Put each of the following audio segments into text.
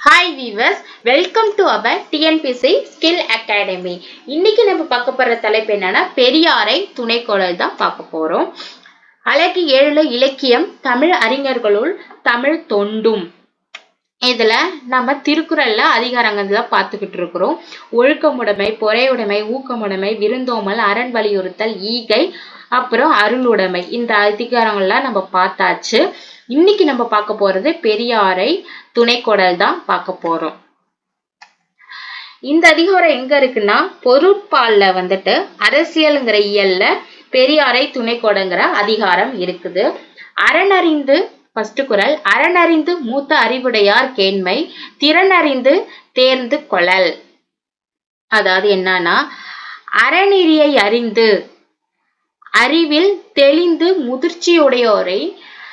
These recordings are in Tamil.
Hi viewers welcome to our TNPC skill academy இன்னைக்கு நம்ம பார்க்க போற தலைப்பு என்னன்னா பெரியாரை துணைக்கோளல் தான் பார்க்க போறோம். அழகு ஏழு இலக்கியம் தமிழ் அறிஞர்களுள் தமிழ் தொண்டும். இதுல நம்ம திருக்குறள்ல அதிகாரங்கள்ல பார்த்துக்கிட்டு இருக்கிறோம். ஒழுக்கமுடைமை பொறையுடைமை ஊக்கமுடைமை விருந்தோமல் அரண் வலியுறுத்தல் ஈகை அப்புறம் அருளுடைமை இந்த அதிகாரங்கள்லாம் நம்ம பார்த்தாச்சு. இன்னைக்கு நம்ம பார்க்க போறது பெரியாரை துணைக்கொடல் தான் பார்க்க போறோம். இந்த அதிகாரம் எங்க இருக்குன்னா பொருட்பால்ல வந்துட்டு அரசியல்ங்கிற இயல்ல பெரியாரை துணைக்கோடங்கிற அதிகாரம் இருக்குது. அரணறிந்து ஃபர்ஸ்ட் குரல் அரணறிந்து மூத்த அறிவுடையார் கேண்மை திறனறிந்து தேர்ந்து கொளல் அதாவது என்னன்னா அறநெறியை அறிந்து அறிவில் தெளிந்து முதிர்ச்சியுடையோரை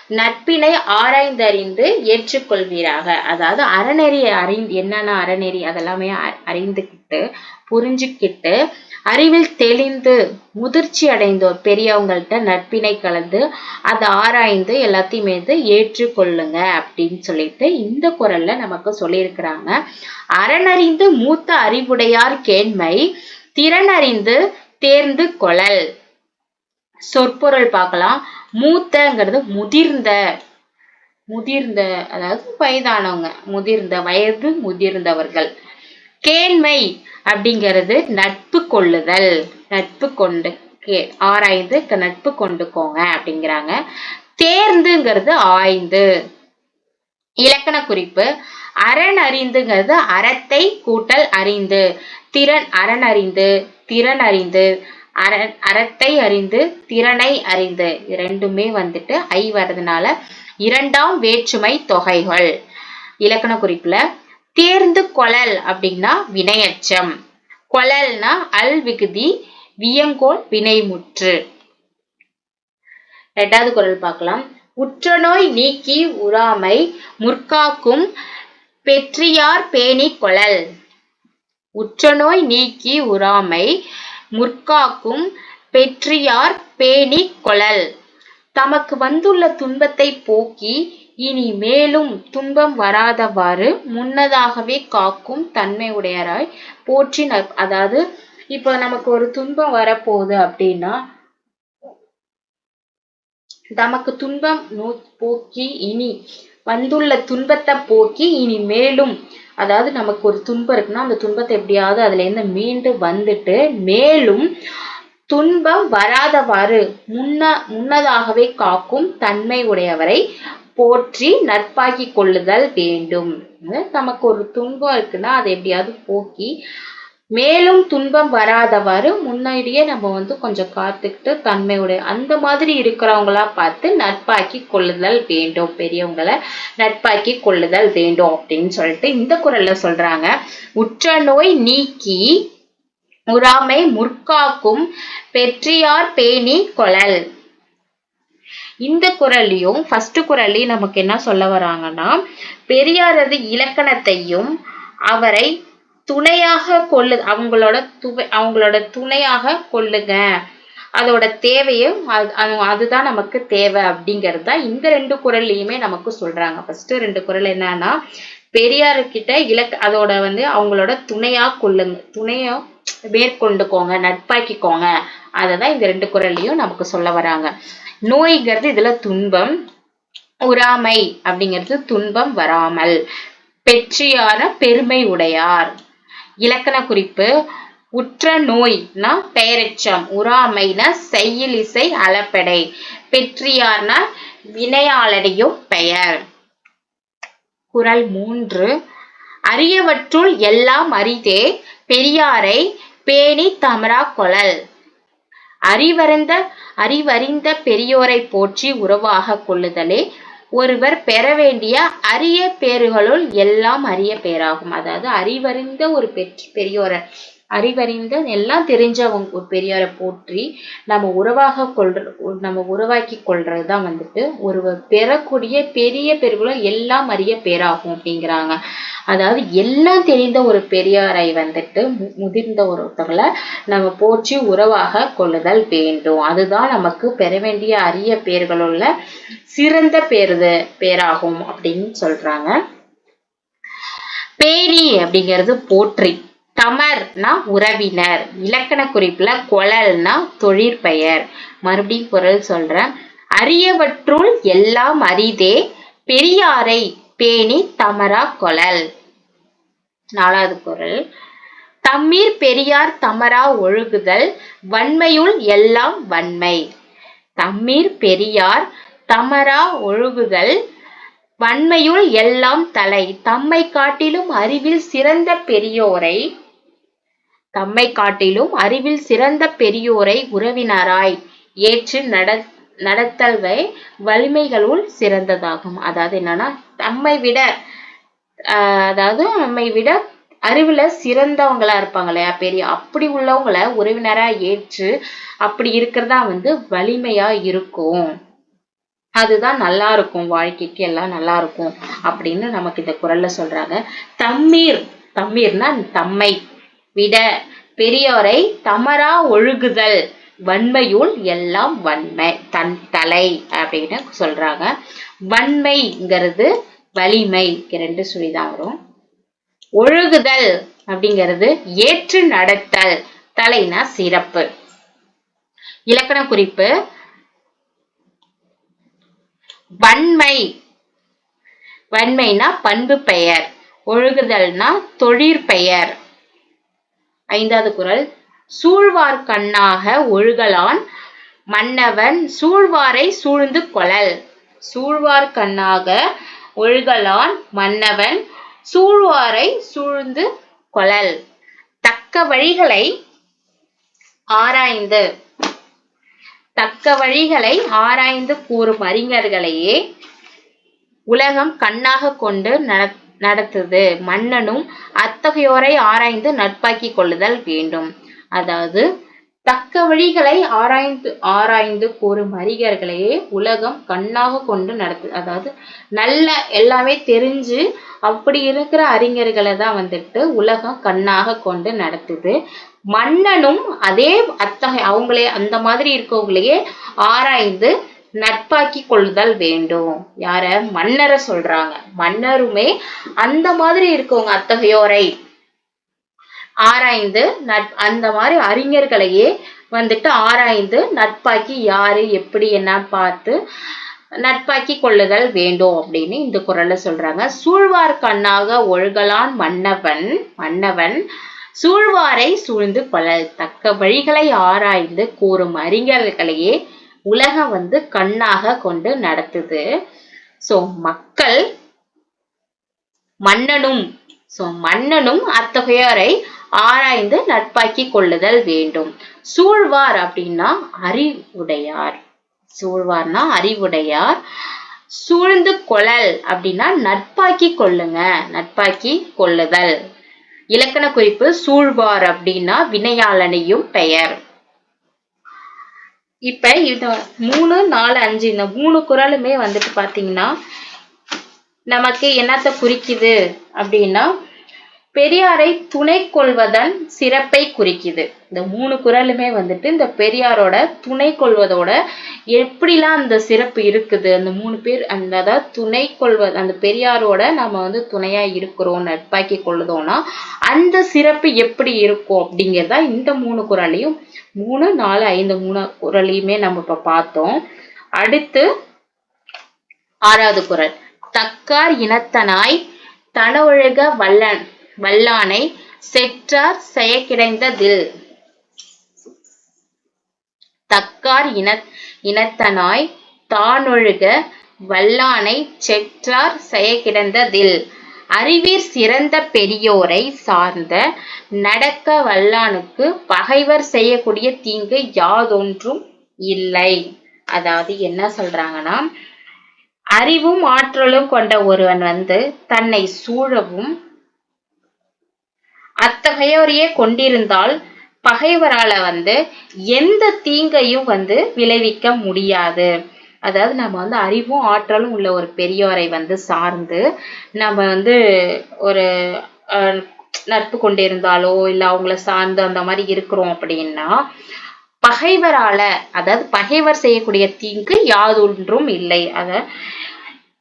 நட்பினை ஆராய்ந்தறிந்து ஏற்றுக்கொள்வீராக. அதாவது அறநெறியை அறிந்து என்னென்ன அறநெறி அதெல்லாமே அறிந்துக்கிட்டு புரிஞ்சுக்கிட்டு அறிவில் தெளிந்து முதிர்ச்சி அடைந்தோர் பெரியவங்கள்ட்ட நட்பினை கலந்து அதை ஆராய்ந்து எல்லாத்தையுமே ஏற்றுக்கொள்ளுங்க அப்படின்னு சொல்லிட்டு இந்த குரல்ல நமக்கு சொல்லியிருக்கிறாங்க. அறனறிந்து மூத்த அறிவுடையார் கேண்மை திறனறிந்து தேர்ந்து கொழல். சொற்பொருள் பார்க்கலாம். மூத்தங்கிறது முதிர்ந்த முதிர்ந்த அதாவது வயதானவங்க முதிர்ந்த வயது முதிர்ந்தவர்கள். கேண்மை அப்படிங்கிறது நட்பு கொள்ளுதல் நட்பு கொண்டு கே ஆராய்ந்து நட்பு கொண்டுக்கோங்க அப்படிங்கிறாங்க. தேர்ந்துங்கிறது ஆய்ந்து. இலக்கண குறிப்பு அரண் அறிந்துங்கிறது அறத்தை கூட்டல் அறிந்து. திறன் அரண் அறிந்து திறன் அறிந்து. அறத்தை அறிந்து திறனை அறிந்து இரண்டுமே வந்துட்டு ஐ வர்றதுனால இரண்டாம் வேற்றுமை தொகைகள். இலக்கண குறிப்புல தேர்ந்து கொழல் அப்படின்னா வினையச்சம். கொழல்னா அல் விகுதி வியங்கோல் வினைமுற்று. ரெண்டாவது குரல் பார்க்கலாம். உற்றநோய் நீக்கி உறாமை முற்காக்கும் பெற்றியார் பேணி கொழல். உற்றநோய் நீக்கி உறாமை முற்காக்கும் பெற்றியார் பேணி கொளல் தமக்கு வந்துள்ள துன்பத்தை போக்கி இனி மேலும் துன்பம் வராதவாறு முன்னதாகவே காக்கும் தன்மை உடையராய் போற்றி அதாவது இப்ப நமக்கு ஒரு துன்பம் வரப்போகுது அப்படின்னா தமக்கு துன்பம் போக்கி இனி வந்துள்ள துன்பத்தை போக்கி இனி மேலும் அதாவது நமக்கு ஒரு துன்பம் இருக்குன்னா அந்த துன்பத்தை எப்படியாவது அதுலேருந்து மீண்டு வந்துட்டு மேலும் துன்பம் வராதவாறு முன்ன முன்னதாகவே காக்கும் தன்மை உடையவரை போற்றி நட்பாக்கி கொள்ளுதல் வேண்டும். நமக்கு ஒரு துன்பம் இருக்குன்னா அதை எப்படியாவது போக்கி மேலும் துன்பம் வராதவாறு முன்னாடியே நம்ம வந்து கொஞ்சம் காத்துக்கிட்டு தன்மையுடைய அந்த மாதிரி இருக்கிறவங்களா பார்த்து நட்பாக்கி கொள்ளுதல் வேண்டும் பெரியவங்களை நட்பாக்கி கொள்ளுதல் வேண்டும் அப்படின்னு சொல்லிட்டு இந்த குரல்ல சொல்றாங்க. உற்ற நோய் நீக்கி உறாமை முற்காக்கும் பெற்றியார் பேணி கொழல். இந்த குரல்லையும் ஃபர்ஸ்ட் குரல்லையும் நமக்கு என்ன சொல்ல வராங்கன்னா பெரியாரது இலக்கணத்தையும் அவரை துணையாக கொள்ளு அவங்களோட துவை அவங்களோட துணையாக கொள்ளுங்க. அதோட தேவையும் அது அதுதான் நமக்கு தேவை அப்படிங்கிறது தான் இந்த ரெண்டு குரல்லையுமே நமக்கு சொல்றாங்க. ஃபர்ஸ்ட் ரெண்டு குரல் என்னன்னா பெரியாருக்கிட்ட இலக்க அதோட வந்து அவங்களோட துணையா கொள்ளுங்க. துணையா மேற்கொண்டுக்கோங்க நட்பாக்கிக்கோங்க. அதை தான் இந்த ரெண்டு குரல்லையும் நமக்கு சொல்ல வராங்க. நோய்ங்கிறது இதுல துன்பம் உறாமை அப்படிங்கிறது துன்பம் வராமல். பெற்றியான பெருமை உடையார். இலக்கண குறிப்பு உற்ற நோய்னா பெயரெச்சம் உறாமைனா செய்யில் இசை அளப்படை பெற்றியார்னா வினையாளடையும் பெயர். குரல் மூன்று அரியவற்றுள் எல்லாம் அரிதே பெரியாரை பேணி தமரா கொழல். அறிவறிந்த அறிவறிந்த பெரியோரை போற்றி உறவாக கொள்ளுதலே ஒருவர் பெற வேண்டிய அரிய பேறுகளுள் எல்லாம் அரிய பேராகும். அதாவது அறிவறிந்த ஒரு பெற் பெரியோரை அறிவறிந்த எல்லாம் தெரிஞ்சவங்க ஒரு பெரியாரை போற்றி நம்ம உறவாக கொள்ற நம்ம உருவாக்கி கொள்றதுதான் வந்துட்டு ஒருவர் பெறக்கூடிய பெரிய பெருகுல எல்லாம் அறிய பேராகும் அப்படிங்கிறாங்க. அதாவது எல்லாம் தெரிந்த ஒரு பெரியாரை வந்துட்டு முதிர்ந்த ஒருத்தவங்களை நம்ம போற்றி உறவாக கொள்ளுதல் வேண்டும். அதுதான் நமக்கு பெற வேண்டிய அரிய பேர்களுள்ள சிறந்த பேருது பேராகும் அப்படின்னு சொல்றாங்க. பேணி அப்படிங்கிறது போற்றி. தமர்னா உறவினர். இலக்கண குறிப்புல கொழல்னா தொழிற்பெயர். மறுபடியும் குரல் சொல்றேன். அரியவற்றுள் எல்லாம் அரிதே பெரியாரை பேணி தமரா கொழல். நாலாவது குரல். தம்மீர் பெரியார் தமரா ஒழுகுதல் வன்மையுள் எல்லாம் வன்மை. தம்மீர் பெரியார் தமரா ஒழுகுதல் வன்மையுள் எல்லாம் தலை. தம்மை காட்டிலும் அறிவில் சிறந்த பெரியோரை தம்மை காட்டிலும் அறிவில் சிறந்த பெரியோரை உறவினராய் ஏற்று நட நடத்தல்வை வலிமைகளுள் சிறந்ததாகும். அதாவது என்னன்னா தம்மை விட அதாவது நம்மை விட அறிவுல சிறந்தவங்களா இருப்பாங்க இல்லையா? பெரிய அப்படி உள்ளவங்கள உறவினரா ஏற்று அப்படி இருக்கிறதா வந்து வலிமையா இருக்கும். அதுதான் நல்லா இருக்கும். வாழ்க்கைக்கு எல்லாம் நல்லா இருக்கும். அப்படின்னு நமக்கு இந்த குரல்ல சொல்றாங்க. தம்மீர் தம்மீர்னா தம்மை. விட பெரியோரை தமரா ஒழுகுதல். வன்மையுள் எல்லாம் வன்மை. தன் தலை அப்படின்னு சொல்றாங்க. வன்மைங்கிறது வலிமை. ரெண்டு சொல்லிதான் வரும். ஒழுகுதல் அப்படிங்கிறது ஏற்று நடத்தல். தலைனா சிறப்பு. இலக்கண குறிப்பு. வன்மை. வன்மைனா பண்பு பெயர். ஒழுகுதல்னா தொழிற்பெயர். ஐந்தாவது குரல் சூழ்வார் கண்ணாக ஒழுகலான் மன்னவன் சூழ்வாரை சூழ்ந்து கொளல். சூழ்வார் கண்ணாக ஒழுகலான் மன்னவன் சூழ்வாரை சூழ்ந்து கொளல். தக்க வழிகளை ஆராய்ந்து. தக்க வழிகளை ஆராய்ந்து கூறும் அறிஞர்களையே உலகம் கண்ணாக கொண்டு நட நடத்துது. மன்னனும் அத்தகையோரை ஆராய்ந்து நட்பாக்கி கொள்ளுதல் வேண்டும். அதாவது தக்க வழிகளை ஆராய்ந்து ஆராய்ந்து கூறும் அறிஞர்களையே உலகம் கண்ணாக கொண்டு நடத்து அதாவது நல்ல எல்லாமே தெரிஞ்சு அப்படி இருக்கிற அறிஞர்களை தான் வந்துட்டு உலகம் கண்ணாக கொண்டு நடத்துது. மன்னனும் அதே அத்தகைய அவங்களே அந்த மாதிரி இருக்கவங்களையே ஆராய்ந்து நட்பாக்கி கொள்ளுதல் வேண்டும். யார? மன்னரை சொல்றாங்க. மன்னருமே அந்த மாதிரி இருக்கவங்க அத்தகையோரை. ஆராய்ந்து நட் அந்த மாதிரி அறிஞர்களையே வந்துட்டு ஆராய்ந்து நட்பாக்கி யாரு எப்படி என்ன பார்த்து நட்பாக்கி கொள்ளுதல் வேண்டும் அப்படின்னு இந்த குரல்ல சொல்றாங்க. சூழ்வார் கண்ணாக ஒழுகலான் மன்னவன் மன்னவன் சூழ்வாரை சூழ்ந்து கொள்ளல் தக்க வழிகளை ஆராய்ந்து கூறும் அறிஞர்களையே உலகம் வந்து கண்ணாக கொண்டு நடத்துது. சோ மக்கள் மன்னனும் சோ மன்னனும் அத்தகையோரை ஆராய்ந்து நட்பாக்கி கொள்ளுதல் வேண்டும். சூழ்வார் அப்படின்னா அறிவுடையார். சூழ்வார்னா அறிவுடையார். சூழ்ந்து கொழல் அப்படின்னா நட்பாக்கி கொள்ளுங்க நட்பாக்கி கொள்ளுதல். இலக்கண குறிப்பு சூழ்வார் அப்படின்னா வினையாளனையும் பெயர். இப்ப இந்த மூணு நாலு அஞ்சு இந்த மூணு குரலுமே வந்துட்டு பாத்தீங்கன்னா நமக்கு என்னத்த குறிக்குது அப்படின்னா பெரியாரை துணை கொள்வதன் சிறப்பை குறிக்குது. இந்த மூணு குரலுமே வந்துட்டு இந்த பெரியாரோட துணை கொள்வதோட எப்படிலாம் அந்த சிறப்பு இருக்குது? அந்த மூணு பேர் அந்த அதாவது துணை கொள்வது அந்த பெரியாரோட நம்ம வந்து துணையா இருக்கிறோம் நட்பாக்கி கொள்ளுதோம்னா அந்த சிறப்பு எப்படி இருக்கும் அப்படிங்கிறதா இந்த மூணு குரலையும் மூணு நாலு ஐந்து மூணு குரலையுமே நம்ம இப்ப பார்த்தோம். அடுத்து ஆறாவது குரல். தக்கார் இனத்தனாய் தனவழுக வல்லன். வல்லானை செற்றார் செயக்கிடைந்ததில் தக்கார் இன இனத்தனாய் தானொழுக வல்லானை செற்றார் செயக்கிடந்ததில் அறிவீர் சிறந்த பெரியோரை சார்ந்த நடக்க வல்லானுக்கு பகைவர் செய்யக்கூடிய தீங்கு யாதொன்றும் இல்லை. அதாவது என்ன சொல்றாங்கன்னா அறிவும் ஆற்றலும் கொண்ட ஒருவன் வந்து தன்னை சூழவும் அத்தகையோரையே கொண்டிருந்தால் பகைவரால வந்து எந்த தீங்கையும் வந்து விளைவிக்க முடியாது. அதாவது நம்ம வந்து அறிவும் ஆற்றலும் உள்ள ஒரு பெரியோரை வந்து சார்ந்து நம்ம வந்து ஒரு நட்பு கொண்டிருந்தாலோ இல்ல அவங்கள சார்ந்து அந்த மாதிரி இருக்கிறோம் அப்படின்னா பகைவரால அதாவது பகைவர் செய்யக்கூடிய தீங்கு யாதொன்றும் இல்லை. அத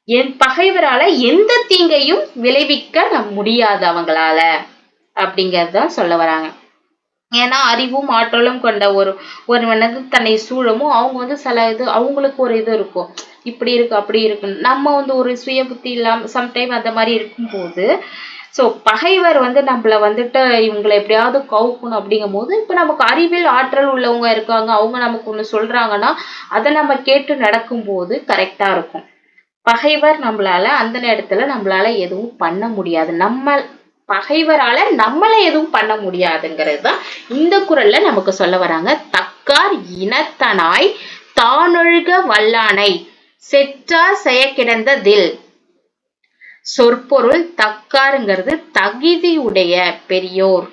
என் பகைவரால எந்த தீங்கையும் விளைவிக்க முடியாது அவங்களால. அப்படிங்கிறத சொல்ல வராங்க. ஏன்னா அறிவும் ஆற்றலும் கொண்ட ஒரு ஒரு மனது தன்னை சூழமும் அவங்க வந்து சில இது அவங்களுக்கு ஒரு இது இருக்கும். இப்படி இருக்கு அப்படி இருக்கு நம்ம வந்து ஒரு சுய புத்தி இல்லாம சம்டைம் அந்த மாதிரி இருக்கும்போது ஸோ பகைவர் வந்து நம்மள வந்துட்டு இவங்களை எப்படியாவது கவுக்கணும் அப்படிங்கும் போது இப்போ நமக்கு அறிவில் ஆற்றல் உள்ளவங்க இருக்காங்க அவங்க நமக்கு ஒண்ணு சொல்றாங்கன்னா அதை நம்ம கேட்டு நடக்கும்போது கரெக்டா இருக்கும். பகைவர் நம்மளால அந்த நேரத்துல நம்மளால எதுவும் பண்ண முடியாது. நம்ம பகைவரால நம்மளை எதுவும் பண்ண முடியாதுங்கிறது தான் இந்த குரல்ல நமக்கு சொல்ல வராங்க. தக்கார் இனத்தனாய் தானொழுக வல்லானை செற்றார் செய்ய கிடந்ததில் சொற்பொருள் தக்காருங்கிறது தகுதியுடைய பெரியோர்.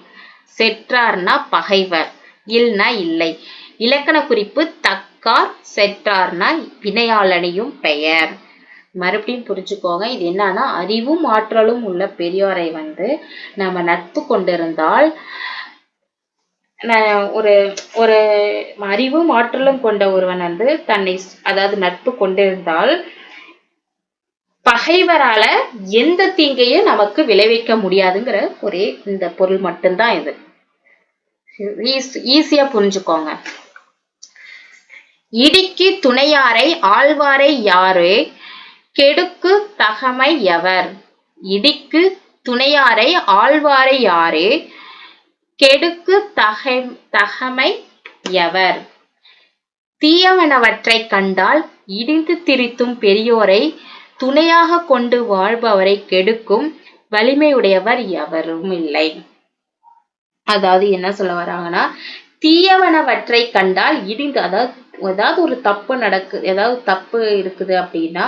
செற்றார்னா பகைவர் இல்னா இல்லை. இலக்கண குறிப்பு தக்கார் செற்றார்னா வினையாளனையும் பெயர். மறுபடியும் புரிஞ்சுக்கோங்க இது என்னன்னா அறிவும் ஆற்றலும் உள்ள பெரியோரை வந்து நம்ம நட்பு கொண்டிருந்தால் ஒரு ஒரு அறிவும் ஆற்றலும் கொண்ட ஒருவன் வந்து தன்னை அதாவது நட்பு கொண்டிருந்தால் பகைவரால எந்த தீங்கையும் நமக்கு விளைவிக்க முடியாதுங்கிற ஒரே இந்த பொருள் மட்டும்தான் இது. ஈஸியா புரிஞ்சுக்கோங்க. இடிக்கு துணையாரை ஆழ்வாரை யாரே? கெடுக்கு தகமை எவர்? இடிக்கு துணையாரை ஆழ்வாரை யாரே? கெடுக்கு தகை தகமை எவர்? தீயவனவற்றைக் கண்டால் இடிந்து திரித்தும் பெரியோரை துணையாக கொண்டு வாழ்பவரை கெடுக்கும் வலிமையுடையவர் எவரும் இல்லை. அதாவது என்ன சொல்ல வராங்கன்னா தீயவனவற்றை கண்டால் இடிந்து அதாவது ஏதாவது ஒரு தப்பு நடக்கு ஏதாவது தப்பு இருக்குது அப்படின்னா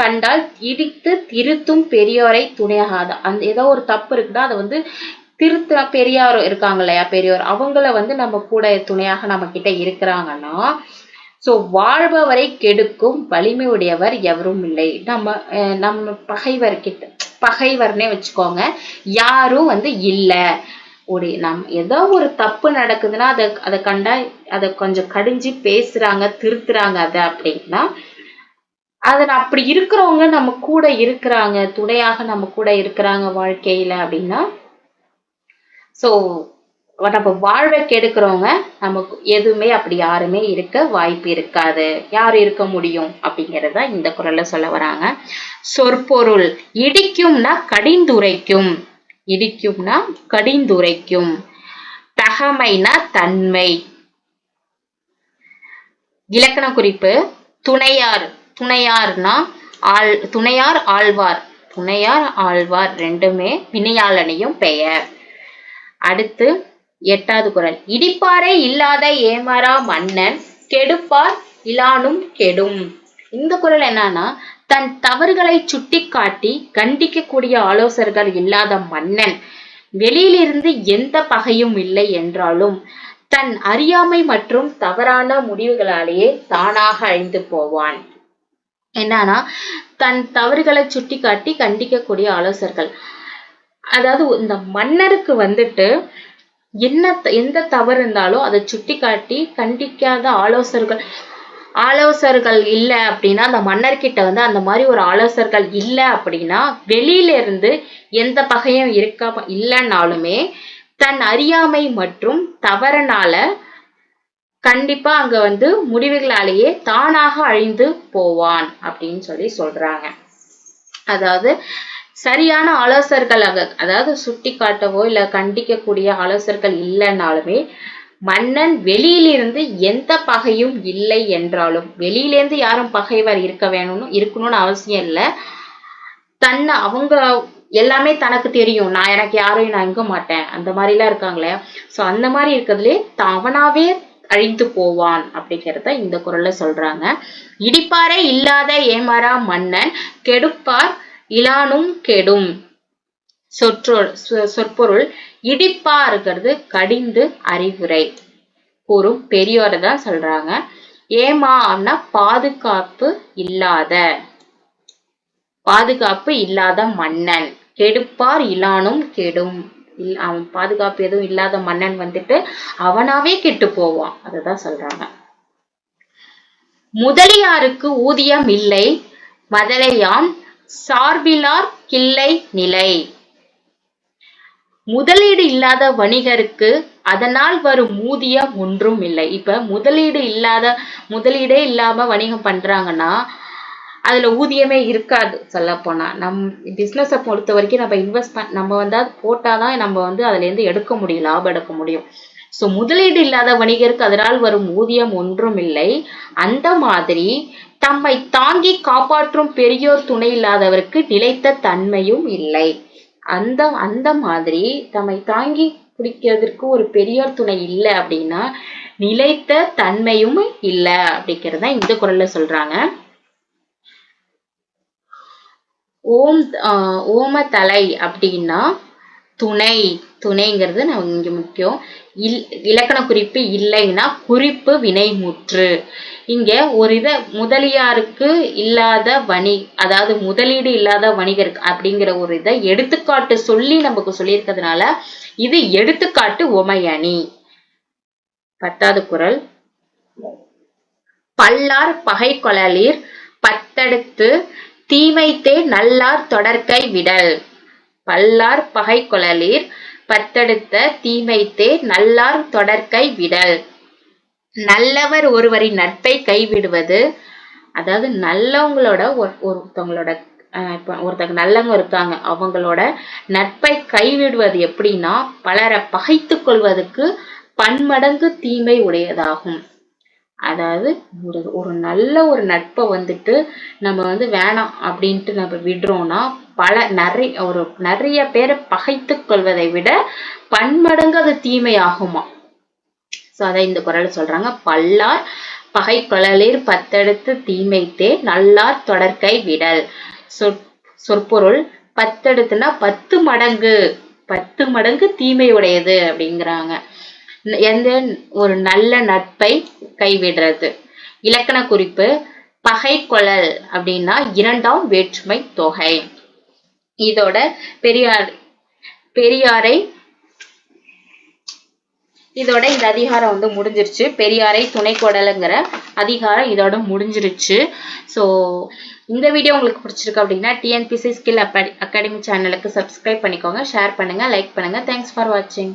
கண்டால் இடித்து திருத்தும் பெரியோரை துணையாகாத. அந்த ஏதோ ஒரு தப்பு இருக்குன்னா அதை வந்து திருத்த பெரியார் இருக்காங்க இல்லையா பெரியோர் அவங்கள வந்து நம்ம கூட துணையாக நம்ம கிட்ட இருக்கிறாங்கன்னா சோ வாழ்பவரை கெடுக்கும் வலிமை உடையவர் எவரும் இல்லை. நம்ம நம்ம பகைவர் கிட்ட பகைவர்னே வச்சுக்கோங்க யாரும் வந்து இல்லை. ஒரு நம் ஏதோ ஒரு தப்பு நடக்குதுன்னா அதை அதை கண்டா அதை கொஞ்சம் கடிஞ்சு பேசுறாங்க திருத்துறாங்க அதை அப்படின்னா அதை அப்படி இருக்கிறவங்க நம்ம கூட இருக்கிறாங்க துணையாக நம்ம கூட இருக்கிறாங்க வாழ்க்கையில அப்படின்னா சோ நம்ம வாழ்வை கெடுக்கிறவங்க நமக்கு எதுவுமே அப்படி யாருமே இருக்க வாய்ப்பு இருக்காது. யார் இருக்க முடியும் அப்படிங்கறத இந்த குரல்ல சொல்ல வராங்க. சொற்பொருள் இடிக்கும்னா கடிந்துரைக்கும். இடிக்கும்னா கடிந்துரைக்கும். தகமைனா தன்மை. இலக்கண குறிப்பு துணையார் துணையார்னா ஆள் துணையார் ஆழ்வார். துணையார் ஆழ்வார் ரெண்டுமே வினையாளனையும் பெயர். அடுத்து எட்டாவது குரல். இடிப்பாறை இல்லாத ஏமாறா மன்னன் கெடுப்பார் இலானும் கெடும். இந்த குரல் என்னன்னா தன் தவறுகளை சுட்டிக்காட்டி கண்டிக்கக்கூடிய ஆலோசகர்கள் இல்லாத மன்னன். வெளியிலிருந்து எந்த பகையும் இல்லை என்றாலும் தன் அறியாமை மற்றும் தவறான முடிவுகளாலேயே தானாக அழிந்து போவான். என்னன்னா தன் தவறுகளை சுட்டிக்காட்டி கண்டிக்கக்கூடிய ஆலோசகர்கள். அதாவது இந்த மன்னருக்கு வந்துட்டு என்ன எந்த தவறு இருந்தாலும் அதை சுட்டிக்காட்டி கண்டிக்காத ஆலோசகர்கள் ஆலோசகர்கள் இல்லை அப்படின்னா அந்த மன்னர்கிட்ட வந்து அந்த மாதிரி ஒரு ஆலோசகர்கள் இல்லை அப்படின்னா வெளியில இருந்து எந்த பகையும் இருக்க இல்லைன்னாலுமே தன் அறியாமை மற்றும் தவறனால கண்டிப்பா அங்க வந்து முடிவுகளாலேயே தானாக அழிந்து போவான் அப்படின்னு சொல்லி சொல்றாங்க. அதாவது சரியான ஆலோசகர்கள் அதாவது சுட்டி காட்டவோ இல்ல கண்டிக்கக்கூடிய ஆலோசகர்கள் இல்லைன்னாலுமே மன்னன் வெளியிலிருந்து எந்த பகையும் இல்லை என்றாலும் வெளியிலேருந்து யாரும் பகைவர் இருக்க வேணும்னு இருக்கணும்னு அவசியம் இல்லை. தன்னை அவங்க எல்லாமே தனக்கு தெரியும். நான் எனக்கு யாரையும் நான் இங்க மாட்டேன். அந்த மாதிரி எல்லாம் இருக்காங்களே. சோ அந்த மாதிரி இருக்கிறதுலே அவனாவே அழிந்து போவான் அப்படிங்கிறத இந்த குரல்ல சொல்றாங்க. இடிப்பாரே இல்லாத ஏமாறா மன்னன் கெடுப்பார் இலானும் கெடும். சொற்றொ சொற்பொருள் இடிப்பா இருக்கிறது கடிந்து அறிவுரை கூறும் பெரியோரை தான் சொல்றாங்க. ஏமான்னா பாதுகாப்பு இல்லாத பாதுகாப்பு இல்லாத மன்னன் கெடுப்பார் இலானும் கெடும். அவன் பாதுகாப்பு எதுவும் இல்லாத மன்னன் வந்துட்டு அவனாவே கெட்டு போவான். அததான் சொல்றாங்க. முதலியாருக்கு ஊதியம் இல்லை மதலையான் சார்பிலார் கிள்ளை நிலை. முதலீடு இல்லாத வணிகருக்கு அதனால் வரும் ஊதியம் ஒன்றும் இல்லை. இப்ப முதலீடு இல்லாத முதலீடே இல்லாம வணிகம் பண்றாங்கன்னா அதுல ஊதியமே இருக்காது சொல்ல போனா நம் பிசினஸை பொறுத்த வரைக்கும் நம்ம இன்வெஸ்ட் நம்ம வந்து அது போட்டாதான் நம்ம வந்து அதுல இருந்து எடுக்க முடியும் லாபம் எடுக்க முடியும். ஸோ முதலீடு இல்லாத வணிகருக்கு அதனால் வரும் ஊதியம் ஒன்றும் இல்லை. அந்த மாதிரி தம்மை தாங்கி காப்பாற்றும் பெரியோர் துணை இல்லாதவருக்கு நிலைத்த தன்மையும் இல்லை. அந்த அந்த மாதிரி தம்மை தாங்கி பிடிக்கிறதுக்கு ஒரு பெரியோர் துணை இல்லை அப்படின்னா நிலைத்த தன்மையும் இல்லை அப்படிங்கிறத இந்த குரல்ல சொல்றாங்க. ஓம் ஓம தலை அப்படின்னா துணை துணைங்கிறது நம்ம இங்க முக்கியம். இல் இலக்கண குறிப்பு இல்லைன்னா குறிப்பு வினைமுற்று. இங்க ஒரு இத முதலியாருக்கு இல்லாத வணி அதாவது முதலீடு இல்லாத வணிகருக்கு அப்படிங்கிற ஒரு இதை எடுத்துக்காட்டு சொல்லி நமக்கு சொல்லியிருக்கிறதுனால இது எடுத்துக்காட்டு உமையணி. பத்தாவது குரல். பல்லார் பகை கொளலீர் பத்தடுத்து தீமைத்தே நல்லார் தொடர்கை விடல். பல்லார் பகை கொளலீர் பத்தெடுத்த தீமைத்தே நல்லார் தொடர்கை விடல். நல்லவர் ஒருவரின் நட்பை கைவிடுவது அதாவது நல்லவங்களோட ஒருத்தவங்களோட இப்போ ஒருத்தங்க நல்லவங்க இருக்காங்க அவங்களோட நட்பை கைவிடுவது எப்படின்னா பலரை பகைத்து கொள்வதற்கு பன்மடங்கு தீமை உடையதாகும். அதாவது ஒரு ஒரு நல்ல ஒரு நட்பை வந்துட்டு நம்ம வந்து வேணாம் அப்படின்ட்டு நம்ம விடுறோம்னா பல நிறைய ஒரு நிறைய பேரை பகைத்து கொள்வதை விட பன்மடங்கு அது தீமை ஸோ சோ அதை இந்த குரல் சொல்றாங்க. பல்லார் பகை குழலிர் பத்தெடுத்து தீமைத்தே நல்லார் தொடர்கை விடல். சொற் சொற்பொருள் பத்தெடுத்துனா பத்து மடங்கு பத்து மடங்கு தீமை உடையது அப்படிங்கிறாங்க. எந்த ஒரு நல்ல நட்பை கைவிடுறது. இலக்கண குறிப்பு பகை கொழல் அப்படின்னா இரண்டாம் வேற்றுமை தொகை. இதோட பெரியார் பெரியாரை இதோட இந்த அதிகாரம் வந்து முடிஞ்சிருச்சு. பெரியாரை துணை கொடலுங்கிற அதிகாரம் இதோட முடிஞ்சிருச்சு. ஸோ இந்த வீடியோ உங்களுக்கு பிடிச்சிருக்கு அப்படின்னா டிஎன்பிசி ஸ்கில் அகாடமி சேனலுக்கு சப்ஸ்கிரைப் பண்ணிக்கோங்க ஷேர் பண்ணுங்க லைக் பண்ணுங்க. தேங்க்ஸ் ஃபார் வாட்சிங்